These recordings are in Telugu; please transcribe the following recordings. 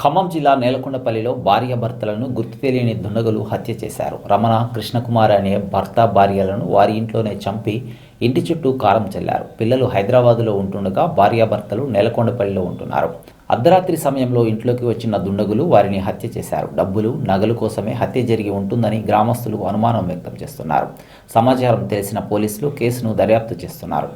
ఖమ్మం జిల్లా నేలకొండపల్లిలో భార్యాభర్తలను గుర్తు తెలియని దుండగులు హత్య చేశారు. రమణ కృష్ణకుమార్ అనే భర్త భార్యలను వారి ఇంట్లోనే చంపి ఇంటి చుట్టూ కారం చల్లారు. పిల్లలు హైదరాబాదులో ఉంటుండగా భార్యాభర్తలు నేలకొండపల్లిలో ఉంటున్నారు. అర్ధరాత్రి సమయంలో ఇంట్లోకి వచ్చిన దుండగులు వారిని హత్య చేశారు. డబ్బులు నగలు కోసమే హత్య జరిగి ఉంటుందని గ్రామస్తులు అనుమానం వ్యక్తం చేస్తున్నారు. సమాచారం తెలిసిన పోలీసులు కేసును దర్యాప్తు చేస్తున్నారు.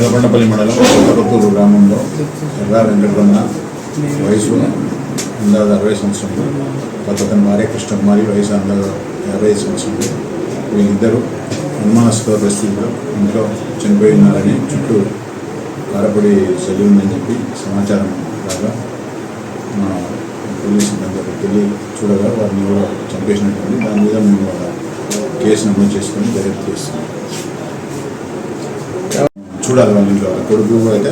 నేలకొండపల్లి మండలం కొత్తూరు గ్రామంలో ఎర్రా వెంకటరమణ వయసు అందాజ అరవై సంవత్సరంలో అతని మారే కృష్ణకుమారి వయసు అందాజ యాభై సంవత్సరంలో వీళ్ళిద్దరూ అనుమానాస్పద పరిస్థితిలో ఇంట్లో చనిపోయి ఉన్నారని చుట్టూ కారపడి చలి ఉందని చెప్పి సమాచారం రాగా మా పోలీస్ సిబ్బంది అక్కడికి వెళ్ళి చూడగా వారిని కూడా చంపేసినట్టుంది దాని మీద మేము కేసు నమోదు చేసుకొని దర్యాప్తు చేస్తున్నాం. చూడాలి వాళ్ళ ఇంట్లో. కొడుకు అయితే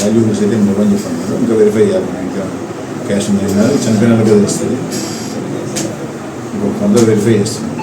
వాల్యూస్ అయితే ఇవ్వని చెప్పన్నారు ఇంకా వెరిఫై చేయాలి ఇంకా క్యాష్ ఉంది చనిపోయిన వాళ్ళకి తెలుస్తుంది. ఇంకొక ఫర్దర్ వెరిఫై చేస్తున్నాం